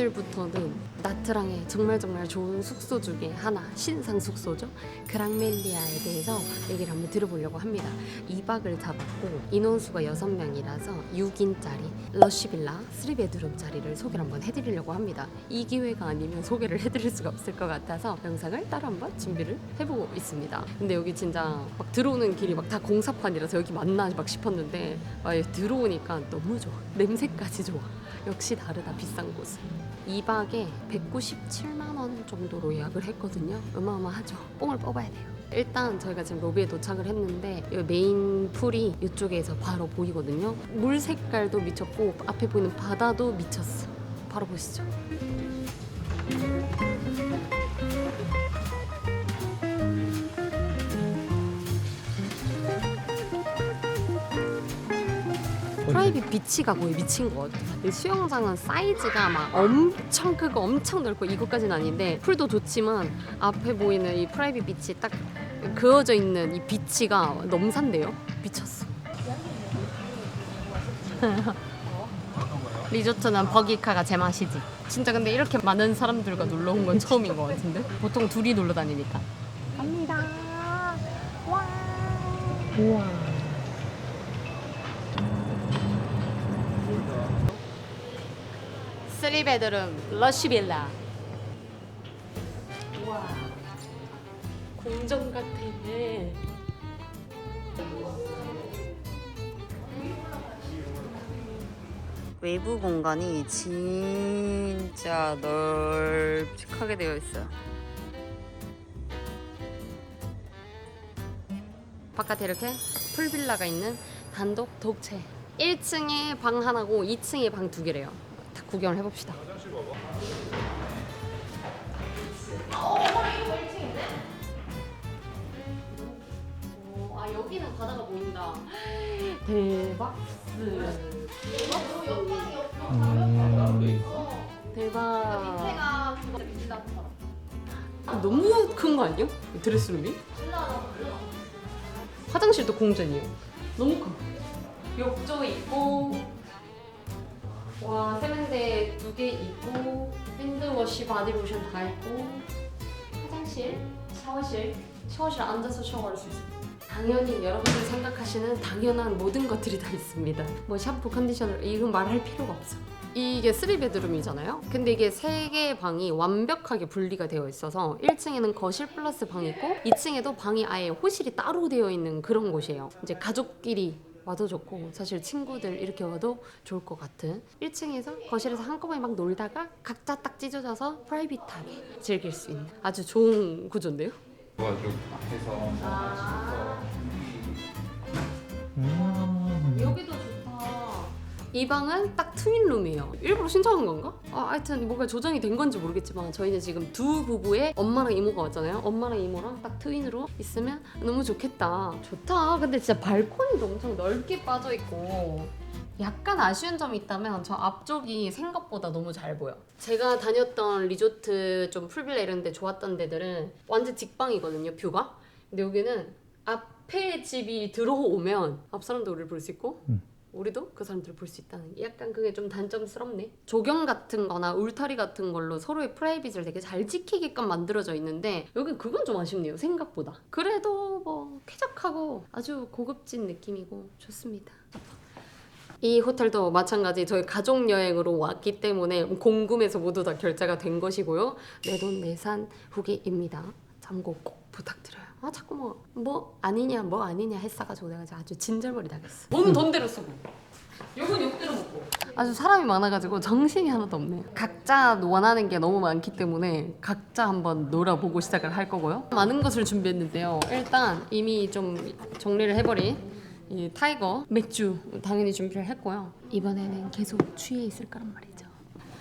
오늘부터는 나트랑의 정말 정말 좋은 숙소 중에 하나 신상 숙소죠? 그랑멜리아에 대해서 얘기를 한번 들어보려고 합니다. 2박을 잡았고 인원수가 6명이라서 6인짜리 러쉬빌라 3베드룸짜리를 소개를 한번 해드리려고 합니다. 이 기회가 아니면 소개를 해드릴 수가 없을 것 같아서 영상을 따로 한번 준비를 해보고 있습니다. 근데 여기 진짜 막 들어오는 길이 막 다 공사판이라서 여기 맞나 막 싶었는데 아, 들어오니까 너무 좋아. 냄새까지 좋아 역시 다르다 비싼 곳은. 2박에 197만 원 정도로 예약을 했거든요. 어마어마하죠. 뽕을 뽑아야 돼요. 일단 저희가 지금 로비에 도착을 했는데 이 메인 풀이 이쪽에서 바로 보이거든요. 물 색깔도 미쳤고 앞에 보이는 바다도 미쳤어. 바로 보시죠 비치가 거의 미친 것 같아. 이 수영장은 사이즈가 막 엄청 크고 엄청 넓고 이것까지는 아닌데 풀도 좋지만 앞에 보이는 이 프라이빗 비치 딱 그어져 있는 이 비치가 넘산데요. 미쳤어. 리조트는 버기카가 제 맛이지. 진짜 근데 이렇게 많은 사람들과 놀러 온 건 처음인 것 같은데? 보통 둘이 놀러 다니니까. 갑니다. 와. 우와. 쓰리 베드룸 러쉬 빌라. 와. 공정 같아. 외부 공간이 진짜 널찍하게 되어 있어요. 바깥에 이렇게 풀빌라가 있는 단독 독채. 1층에 방 하나고 2층에 방 두 개래요. 다 구경을 해봅시다. 오, 아 여기는 바다가 보인다. 대박. 대박. 너무 큰 거 아니야? 드레스룸이? 화장실도 공전이에요. 너무 커. 욕조 있고, 와 세면대 두 개 있고, 핸드워시, 바디로션 다 있고, 화장실, 샤워실, 샤워실 앉아서 샤워할 수 있어요. 당연히 여러분들이 생각하시는 당연한 모든 것들이 다 있습니다. 뭐 샴푸, 컨디셔너 이건 말할 필요가 없어. 이게 3베드룸이잖아요. 근데 이게 세 개의 방이 완벽하게 분리가 되어 있어서 1층에는 거실 플러스 방이 있고 2층에도 방이 아예 호실이 따로 되어 있는 그런 곳이에요. 이제 가족끼리 와도 좋고 사실 친구들 이렇게 와도 좋을 것 같은 1층에서 거실에서 한꺼번에 막 놀다가 각자 딱 찢어져서 프라이빗하게 즐길 수 있는 아주 좋은 구조인데요. 도와줘 앞에서 음. 여기도 좋다. 이 방은 딱 트윈룸이에요. 일부러 신청한 건가? 아, 하여튼 뭔가 조정이 된 건지 모르겠지만 저희는 지금 두 부부의 엄마랑 이모가 왔잖아요. 엄마랑 이모랑 딱 트윈으로 있으면 너무 좋겠다. 좋다. 근데 진짜 발코니도 엄청 넓게 빠져 있고 약간 아쉬운 점이 있다면 저 앞쪽이 생각보다 너무 잘 보여. 제가 다녔던 리조트 좀 풀빌라 이런 데 좋았던 데들은 완전 직방이거든요, 뷰가. 근데 여기는 앞에 집이 들어오면 앞 사람도 우리를 볼 수 있고 음. 우리도 그 사람들을 볼 수 있다는 게 약간 그게 좀 단점스럽네. 조경 같은 거나 울타리 같은 걸로 서로의 프라이빗을 되게 잘 지키게끔 만들어져 있는데 여기 그건 좀 아쉽네요. 생각보다. 그래도 뭐 쾌적하고 아주 고급진 느낌이고 좋습니다. 이 호텔도 마찬가지 저희 가족 여행으로 왔기 때문에 궁금해서 모두 다 결제가 된 것이고요. 내 돈 내산 후기입니다. 참고 꼭 부탁드려요. 아 자꾸 뭐 뭐 아니냐 뭐 아니냐 했어가지고 내가 이제 아주 진절머리 나겠어. 몸은 돈대로 쓰고 욕은 욕대로 먹고. 아주 사람이 많아가지고 정신이 하나도 없네요. 각자 원하는 게 너무 많기 때문에 각자 한번 놀아보고 시작을 할 거고요. 많은 것을 준비했는데요. 일단 이미 좀 정리를 해버린 이 타이거 맥주 당연히 준비를 했고요. 이번에는 계속 취해 있을 거란 말이죠.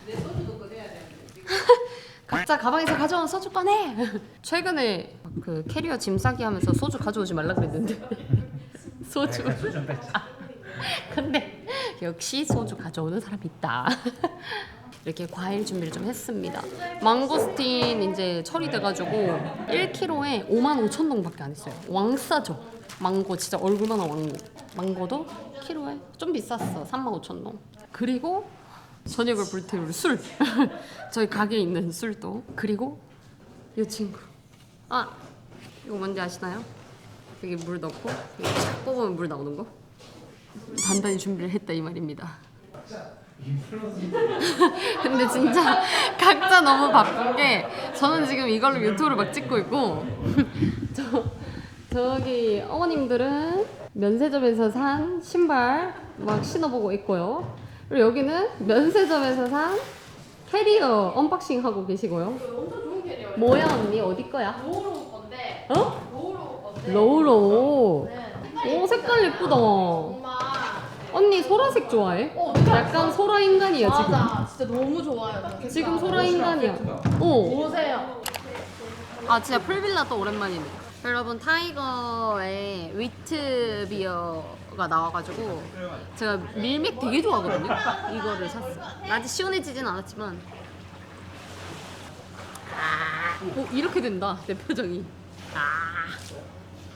각자 가방에서 가져온 소주 꺼내. 최근에 그 캐리어 짐 싸기 하면서 소주 가져오지 말라 그랬는데 소주. 뺐지. 근데 역시 소주 가져오는 사람이 있다. 이렇게 과일 준비를 좀 했습니다. 망고스틴 이제 처리돼가지고 1kg에 5만 5천 동밖에 안 했어요. 왕싸죠. 망고 진짜 얼굴만한 왕고. 망고도 키로에 좀 비쌌어. 3만 5천 동. 그리고 저녁을 불태울 술. 저희 가게에 있는 술도. 그리고 이 친구. 아 이거 뭔지 아시나요? 여기 물 넣고 착 뽑으면 물 나오는 거. 단단히 준비를 했다 이 말입니다. 근데 진짜 각자 너무 바쁜 게 저는 지금 이걸로 유튜브를 막 찍고 있고 저 저기 어머님들은 면세점에서 산 신발 막 신어보고 있고요. 그리고 여기는 면세점에서 산 캐리어 언박싱 하고 계시고요. 엄청 좋은 캐리어. 뭐야 언니 어디 거야? 노으로 건데. 어? 노으로 건데. 로우로. 네. 오 색깔 예쁘다. 정말. 언니 소라색 좋아해? 어, 어떻게 약간 소라 인간이야 지금. 맞아. 진짜 너무 좋아요. 저 색깔. 지금 소라 인간이야. 어. 보세요. 아 진짜 풀빌라 또 오랜만이네. 여러분 타이거의 위트 비어가 나와가지고 제가 밀맥 되게 좋아하거든요. 이거를 샀어요. 아직 시원해지진 않았지만 아, 오, 이렇게 된다 내 표정이. 아.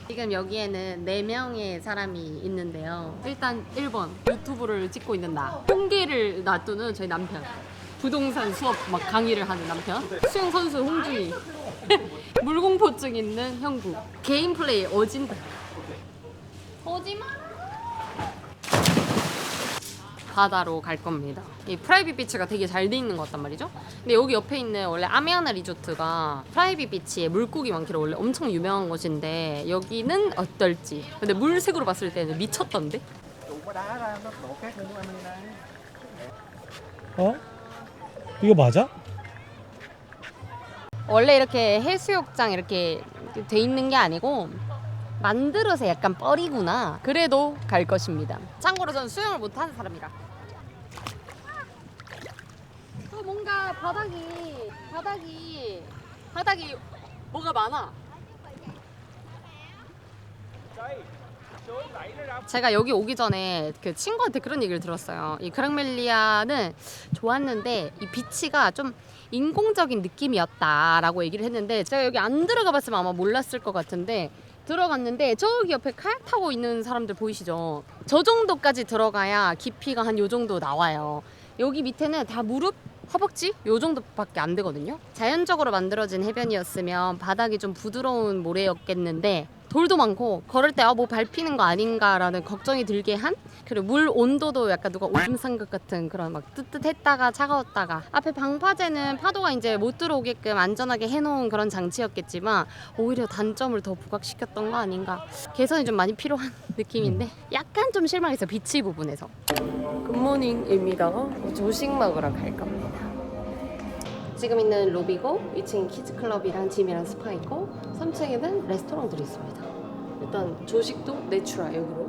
지금 여기에는 4명의 사람이 있는데요. 일단 1번 유튜브를 찍고 있는 나. 흉계를 놔두는 저희 남편. 부동산 수업 막 강의를 하는 남편. 수영 선수 홍준이. 물공포증 있는 형부. 개인 플레이 어진다. 오지마. 바다로 갈 겁니다. 이 프라이빗 비치가 되게 잘 돼 있는 것 같단 말이죠. 근데 여기 옆에 있는 원래 아메아나 리조트가 프라이빗 비치에 물고기 많기로 원래 엄청 유명한 곳인데 여기는 어떨지. 근데 물색으로 봤을 때는 미쳤던데. 어? 이거 맞아? 원래 이렇게 해수욕장 이렇게 돼 있는 게 아니고 만들어서 약간 뻘이구나. 그래도 갈 것입니다. 참고로 저는 수영을 못하는 사람이라. 어, 뭔가 바닥이 바닥이 바닥이 뭐가 많아. 제가 여기 오기 전에 그 친구한테 그런 얘기를 들었어요. 이 그랑멜리아는 좋았는데 이 비치가 좀 인공적인 느낌이었다라고 얘기를 했는데 제가 여기 안 들어가 봤으면 아마 몰랐을 것 같은데 들어갔는데 저기 옆에 카약 타고 있는 사람들 보이시죠? 저 정도까지 들어가야 깊이가 한 요 정도 나와요. 여기 밑에는 다 무릎 허벅지 요 정도밖에 안 되거든요. 자연적으로 만들어진 해변이었으면 바닥이 좀 부드러운 모래였겠는데 돌도 많고 걸을 때 아 뭐 밟히는 거 아닌가라는 걱정이 들게 한 그리고 물 온도도 약간 누가 오줌 싼것 같은 그런 막 뜨뜻했다가 차가웠다가 앞에 방파제는 파도가 이제 못 들어오게끔 안전하게 해놓은 그런 장치였겠지만 오히려 단점을 더 부각시켰던 거 아닌가. 개선이 좀 많이 필요한 느낌인데 약간 좀 실망했어요 비치 부분에서. 굿모닝입니다 조식 먹으러 갈 겁니다 지금 있는 로비고 2층 키즈클럽이랑 짐이랑 스파 있고 3층에는 레스토랑들이 있습니다. 일단 조식도 내추럴 여기로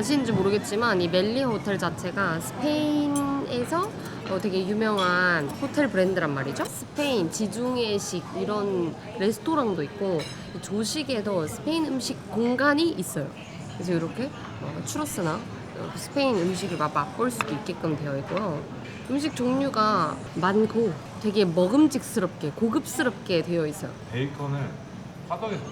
아시는지 모르겠지만 이 멜리 호텔 자체가 스페인에서 어, 되게 유명한 호텔 브랜드란 말이죠. 스페인 지중해식 이런 레스토랑도 있고 조식에도 스페인 음식 공간이 있어요. 그래서 이렇게 어, 추러스나 어, 스페인 음식을 맛- 맛볼 수도 있게끔 되어 있고요. 음식 종류가 많고 되게 먹음직스럽게 고급스럽게 되어 있어요. 베이컨을 화덕에서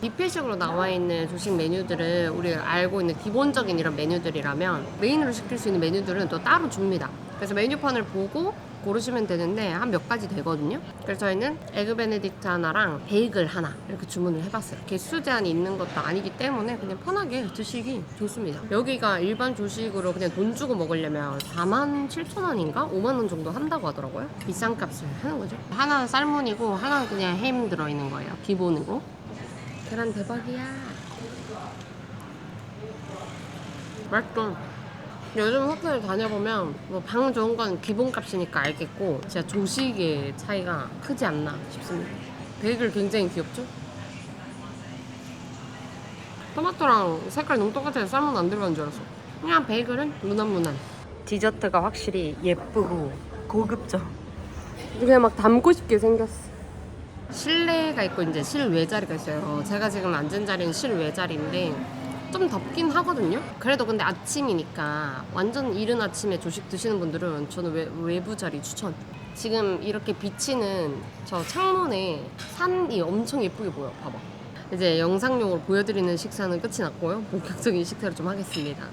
뷔페식으로 나와 있는 조식 메뉴들은 우리가 알고 있는 기본적인 이런 메뉴들이라면 메인으로 시킬 수 있는 메뉴들은 또 따로 줍니다. 그래서 메뉴판을 보고 고르시면 되는데 한 몇 가지 되거든요. 그래서 저희는 에그 베네딕트 하나랑 베이글 하나 이렇게 주문을 해봤어요. 개수 제한이 있는 것도 아니기 때문에 그냥 편하게 드시기 좋습니다. 여기가 일반 조식으로 그냥 돈 주고 먹으려면 4만 7천 원인가 5만 원 정도 한다고 하더라고요. 비싼 값을 하는 거죠. 하나는 쌀문이고 하나는 그냥 햄 들어있는 거예요. 기본으로. 계란 대박이야. 맛있어. 요즘 호텔 다녀보면 뭐 방 좋은 건 기본값이니까 알겠고 진짜 조식의 차이가 크지 않나 싶습니다. 베이글 굉장히 귀엽죠? 토마토랑 색깔 너무 똑같아서 쌀문 안 들어간 줄 알았어. 그냥 베이글은 무난무난. 디저트가 확실히 예쁘고 고급져. 그냥 막 담고 싶게 생겼어. 실내가 있고 이제 실외 자리가 있어요. 제가 지금 앉은 자리는 실외 자리인데 좀 덥긴 하거든요. 그래도 근데 아침이니까 완전 이른 아침에 조식 드시는 분들은 저는 외, 외부 자리 추천. 지금 이렇게 비치는 저 창문에 산이 엄청 예쁘게 보여. 봐봐. 이제 영상용으로 보여드리는 식사는 끝이 났고요. 본격적인 식사를 좀 하겠습니다.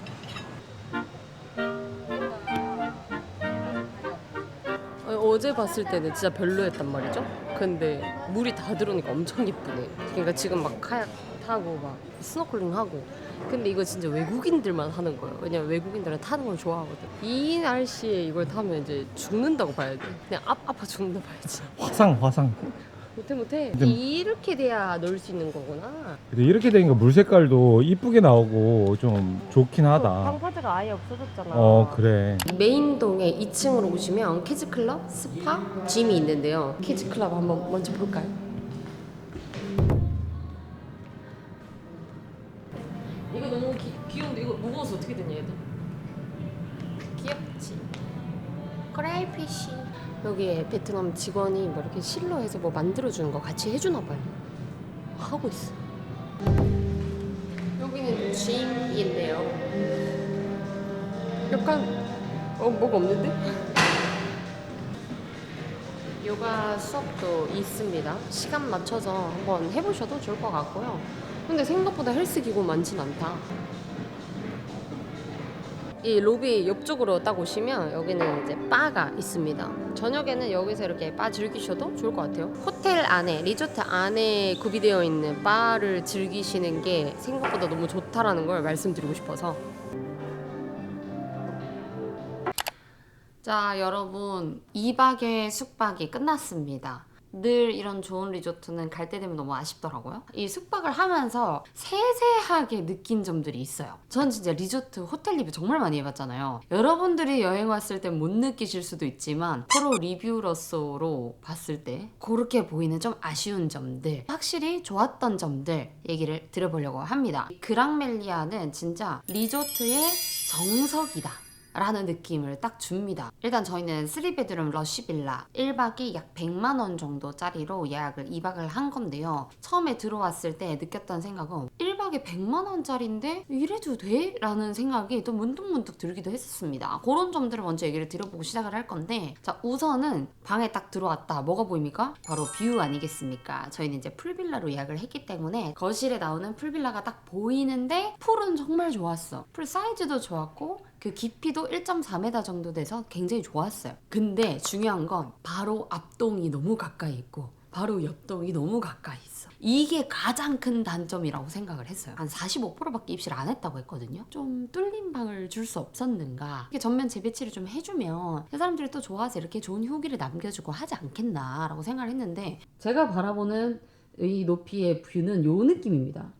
어제 봤을 때는 진짜 별로였단 말이죠. 근데 물이 다 들어오니까 엄청 예쁘네. 그러니까 지금 막 카약 타고 막 스노클링 하고. 근데 이거 진짜 외국인들만 하는 거예요. 왜냐면 외국인들은 타는 걸 좋아하거든. 이 날씨에 이걸 타면 이제 죽는다고 봐야 돼. 그냥 아, 아파 죽는다 봐야지. 화상 화상. 못해 못해. 근데- 이렇게 돼야 놀수 있는 거구나. 근데 이렇게 되니까 물 색깔도 이쁘게 나오고 좀 좋긴 하다. 방파제가 아예 없어졌잖아. 어 그래. 메인동에 2층으로 오시면 키즈클럽, 스파, 짐이 있는데요. 키즈클럽 한번 먼저 볼까요? 이거 너무 기, 귀여운데 이거 무거워서 어떻게 되냐 얘들? 귀엽지? 크레이피쉬 여기에 베트남 직원이 뭐 이렇게 실로 해서 뭐 만들어주는 거 같이 해주나 봐요 하고 있어 여기는 짐인데요 약간 어 뭐가 없는데? 요가 수업도 있습니다. 시간 맞춰서 한번 해보셔도 좋을 것 같고요. 근데 생각보다 헬스 기구 많진 않다. 이 로비 옆쪽으로 딱 오시면 여기는 이제 바가 있습니다. 저녁에는 여기서 이렇게 바 즐기셔도 좋을 것 같아요. 호텔 안에 리조트 안에 구비되어 있는 바를 즐기시는 게 생각보다 너무 좋다라는 걸 말씀드리고 싶어서 자, 여러분. 2박의 숙박이 끝났습니다. 늘 이런 좋은 리조트는 갈 때 되면 너무 아쉽더라고요. 이 숙박을 하면서 세세하게 느낀 점들이 있어요. 전 진짜 리조트, 호텔 리뷰 정말 많이 해봤잖아요. 여러분들이 여행 왔을 땐못 느끼실 수도 있지만 프로 리뷰로서로 봤을 때 그렇게 보이는 좀 아쉬운 점들, 확실히 좋았던 점들 얘기를 드려보려고 합니다. 그랑멜리아는 진짜 리조트의 정석이다. 라는 느낌을 딱 줍니다. 일단 저희는 3베드룸 러쉬 빌라 1박이 약 100만 원 정도짜리로 예약을 2박을 한 건데요. 처음에 들어왔을 때 느꼈던 생각은 1박에 100만 원짜리인데 이래도 돼? 라는 생각이 또 문득문득 들기도 했었습니다. 그런 점들을 먼저 얘기를 드려보고 시작을 할 건데 자 우선은 방에 딱 들어왔다. 뭐가 보입니까? 바로 뷰 아니겠습니까? 저희는 이제 풀빌라로 예약을 했기 때문에 거실에 나오는 풀빌라가 딱 보이는데 풀은 정말 좋았어. 풀 사이즈도 좋았고 그 깊이도 1.4m 정도 돼서 굉장히 좋았어요. 근데 중요한 건 바로 앞동이 너무 가까이 있고 바로 옆동이 너무 가까이 있어. 이게 가장 큰 단점이라고 생각을 했어요. 한 45%밖에 입실 안 했다고 했거든요. 좀 뚫린 방을 줄 수 없었는가. 이게 전면 재배치를 좀 해주면 그 사람들이 또 좋아서 이렇게 좋은 후기를 남겨주고 하지 않겠나라고 생각을 했는데 제가 바라보는 이 높이의 뷰는 요 느낌입니다.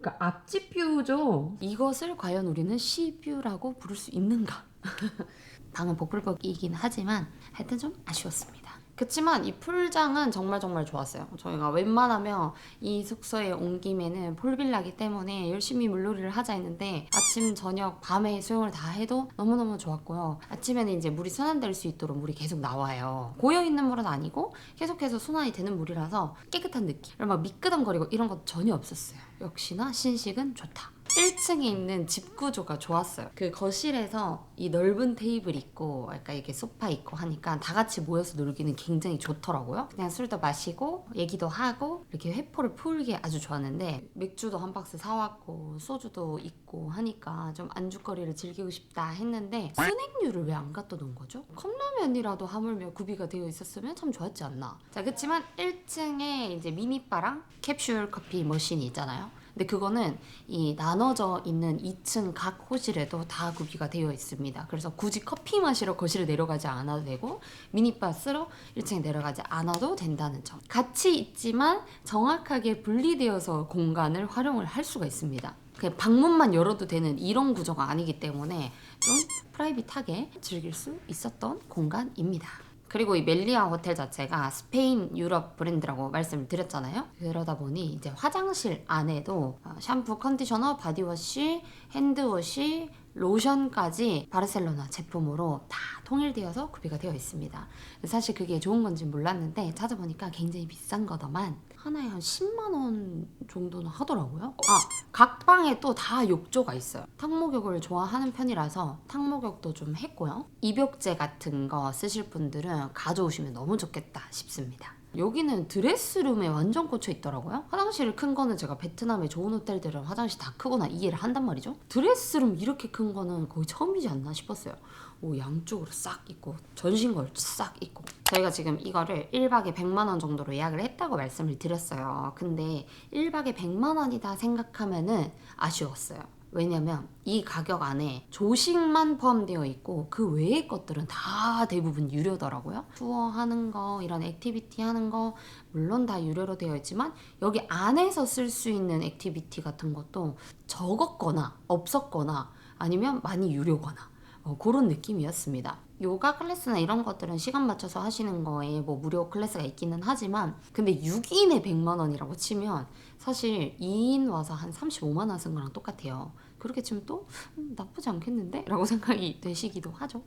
그러니까 앞집 뷰죠. 이것을 과연 우리는 시뷰라고 부를 수 있는가? 방은 복불복이긴 하지만 하여튼 좀 아쉬웠습니다. 그치만 이 풀장은 정말 정말 좋았어요. 저희가 웬만하면 이 숙소에 온 김에는 풀빌라기 때문에 열심히 물놀이를 하자 했는데 아침, 저녁, 밤에 수영을 다 해도 너무너무 좋았고요. 아침에는 이제 물이 순환될 수 있도록 물이 계속 나와요. 고여있는 물은 아니고 계속해서 순환이 되는 물이라서 깨끗한 느낌. 막 미끄덩거리고 이런 것 전혀 없었어요. 역시나 신식은 좋다. 1층에 있는 집 구조가 좋았어요. 그 거실에서 이 넓은 테이블 있고, 약간 이렇게 소파 있고 하니까 다 같이 모여서 놀기는 굉장히 좋더라고요. 그냥 술도 마시고, 얘기도 하고, 이렇게 회포를 풀기 아주 좋았는데, 맥주도 한 박스 사왔고, 소주도 있고 하니까 좀 안주거리를 즐기고 싶다 했는데, 스낵류를 왜 안 갖다 놓은 거죠? 컵라면이라도 하물며 구비가 되어 있었으면 참 좋았지 않나. 자, 그치만 1층에 이제 미니바랑 캡슐 커피 머신이 있잖아요. 근데 그거는 이 나눠져 있는 2층 각 호실에도 다 구비가 되어 있습니다. 그래서 굳이 커피 마시러 거실에 내려가지 않아도 되고 미니바 쓰러 1층에 내려가지 않아도 된다는 점. 같이 있지만 정확하게 분리되어서 공간을 활용을 할 수가 있습니다. 그냥 방문만 열어도 되는 이런 구조가 아니기 때문에 좀 프라이빗하게 즐길 수 있었던 공간입니다. 그리고 이 멜리아 호텔 자체가 스페인 유럽 브랜드라고 말씀을 드렸잖아요. 그러다 보니 이제 화장실 안에도 어, 샴푸, 컨디셔너, 바디워시, 핸드워시, 로션까지 바르셀로나 제품으로 다 통일되어서 구비가 되어 있습니다. 사실 그게 좋은 건지 몰랐는데 찾아보니까 굉장히 비싼 거더만 하나에 한 10만 원 정도는 하더라고요. 아, 각 방에 또 다 욕조가 있어요. 탕목욕을 좋아하는 편이라서 탕목욕도 좀 했고요. 입욕제 같은 거 쓰실 분들은 가져오시면 너무 좋겠다 싶습니다. 여기는 드레스룸에 완전 꽂혀 있더라고요. 화장실 큰 거는 제가 베트남의 좋은 호텔들은 화장실 다 크거나 이해를 한단 말이죠. 드레스룸 이렇게 큰 거는 거의 처음이지 않나 싶었어요. 오, 양쪽으로 싹 있고 전신 걸 싹 있고 저희가 지금 이거를 1박에 100만 원 정도로 예약을 했다고 말씀을 드렸어요. 근데 1박에 100만 원이다 생각하면은 아쉬웠어요. 왜냐면 이 가격 안에 조식만 포함되어 있고 그 외의 것들은 다 대부분 유료더라고요. 투어 하는 거, 이런 액티비티 하는 거 물론 다 유료로 되어 있지만 여기 안에서 쓸 수 있는 액티비티 같은 것도 적었거나 없었거나 아니면 많이 유료거나 어, 그런 느낌이었습니다. 요가 클래스나 이런 것들은 시간 맞춰서 하시는 거에 뭐 무료 클래스가 있기는 하지만 근데 6인에 100만 원이라고 치면 사실 2인 와서 한 35만 원 쓴 거랑 똑같아요. 그렇게 치면 또 음, 나쁘지 않겠는데? 라고 생각이 되시기도 하죠.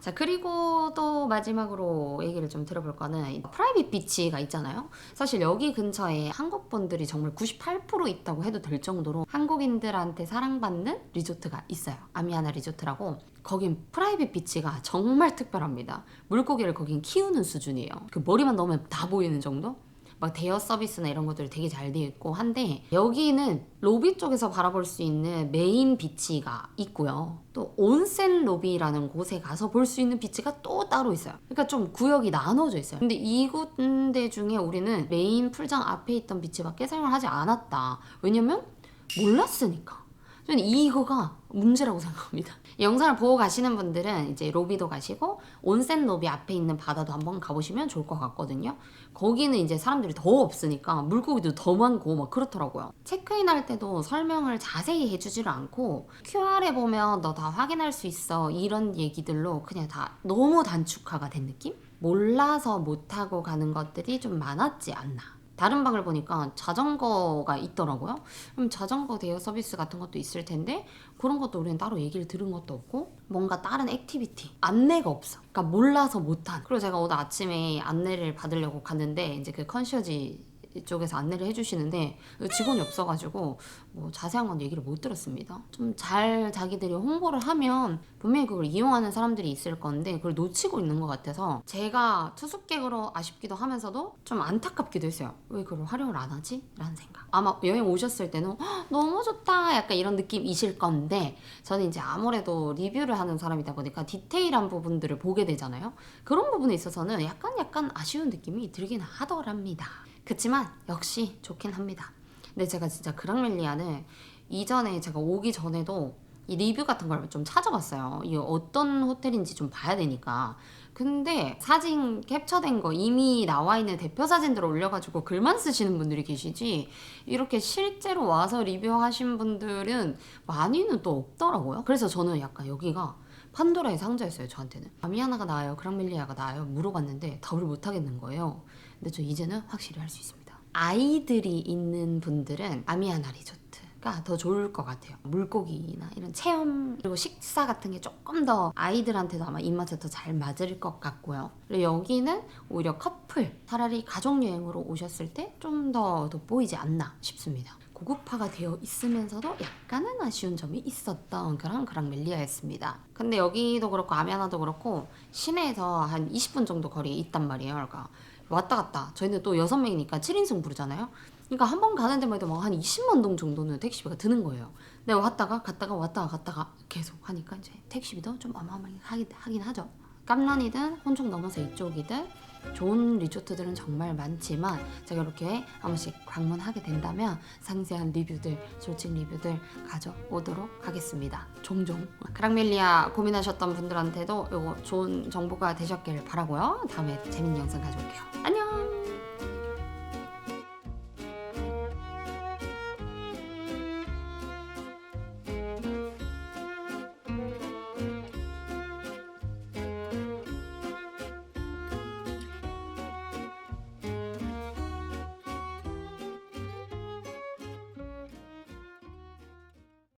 자 그리고 또 마지막으로 얘기를 좀 들어볼 거는 이 프라이빗 비치가 있잖아요. 사실 여기 근처에 한국 분들이 정말 98% 있다고 해도 될 정도로 한국인들한테 사랑받는 리조트가 있어요. 아미아나 리조트라고. 거긴 프라이빗 비치가 정말 특별합니다. 물고기를 거긴 키우는 수준이에요. 그 머리만 넣으면 다 보이는 정도? 막 대여 서비스나 이런 것들이 되게 잘 되어 있고 한데 여기는 로비 쪽에서 바라볼 수 있는 메인 비치가 있고요. 또 온센 로비라는 곳에 가서 볼 수 있는 비치가 또 따로 있어요. 그러니까 좀 구역이 나눠져 있어요. 근데 이 군데 중에 우리는 메인 풀장 앞에 있던 비치밖에 사용을 하지 않았다. 왜냐면 몰랐으니까. 저는 이거가 문제라고 생각합니다. 이 영상을 보고 가시는 분들은 이제 로비도 가시고 온센 로비 앞에 있는 바다도 한번 가보시면 좋을 것 같거든요. 거기는 이제 사람들이 더 없으니까 물고기도 더 많고 막 그렇더라고요. 체크인 할 때도 설명을 자세히 해주지를 않고 QR에 보면 너 다 확인할 수 있어 이런 얘기들로 그냥 다 너무 단축화가 된 느낌? 몰라서 못하고 가는 것들이 좀 많았지 않나. 다른 방을 보니까 자전거가 있더라고요. 그럼 자전거 대여 서비스 같은 것도 있을 텐데 그런 것도 우리는 따로 얘기를 들은 것도 없고 뭔가 다른 액티비티 안내가 없어. 그러니까 몰라서 못한. 그리고 제가 오늘 아침에 안내를 받으려고 갔는데 이제 그 컨시어지 쪽에서 안내를 해주시는데 직원이 없어가지고 뭐 자세한 건 얘기를 못 들었습니다. 좀 잘 자기들이 홍보를 하면 분명히 그걸 이용하는 사람들이 있을 건데 그걸 놓치고 있는 것 같아서 제가 투숙객으로 아쉽기도 하면서도 좀 안타깝기도 했어요. 왜 그걸 활용을 안 하지? 라는 생각. 아마 여행 오셨을 때는 "헉, 너무 좋다 약간 이런 느낌이실 건데 저는 이제 아무래도 리뷰를 하는 사람이다 보니까 디테일한 부분들을 보게 되잖아요. 그런 부분에 있어서는 약간 약간 아쉬운 느낌이 들긴 하더랍니다. 그치만 역시 좋긴 합니다. 근데 제가 진짜 그랑멜리아는 이전에 제가 오기 전에도 이 리뷰 같은 걸 좀 찾아봤어요. 이 어떤 호텔인지 좀 봐야 되니까. 근데 사진 캡처된 거 이미 나와 있는 대표 사진들을 올려가지고 글만 쓰시는 분들이 계시지 이렇게 실제로 와서 리뷰하신 분들은 많이는 또 없더라고요. 그래서 저는 약간 여기가 판도라의 상자였어요 저한테는 아미아나가 나아요 그랑멜리아가 나아요 물어봤는데 답을 못 하겠는 거예요 근데 저 이제는 확실히 할 수 있습니다 아이들이 있는 분들은 아미아나 리조트가 더 좋을 것 같아요 물고기나 이런 체험 그리고 식사 같은 게 조금 더 아이들한테도 아마 입맛에 더 잘 맞을 것 같고요 그리고 여기는 오히려 커플 차라리 가족 여행으로 오셨을 때 좀 더 돋보이지 않나 싶습니다 고급화가 되어 있으면서도 약간은 아쉬운 점이 있었던 그런 그랑멜리아였습니다. 근데 여기도 그렇고 아미아나도 그렇고 시내에서 한 20분 정도 거리에 있단 말이에요. 그러니까 왔다 갔다. 저희는 또 6명이니까 7인승 부르잖아요. 그러니까 한 번 가는 데만 해도 막 한 20만 동 정도는 택시비가 드는 거예요. 근데 왔다가 갔다가 왔다가 갔다가 계속 하니까 이제 택시비도 좀 어마어마하게 하긴, 하긴 하죠. 깜란이든 혼종 넘어서 이쪽이든 좋은 리조트들은 정말 많지만 제가 이렇게 한 번씩 방문하게 된다면 상세한 리뷰들, 솔직 리뷰들 가져오도록 하겠습니다. 종종. 그랑멜리아 고민하셨던 분들한테도 이거 좋은 정보가 되셨길 바라고요. 다음에 재밌는 영상 가져올게요. 안녕!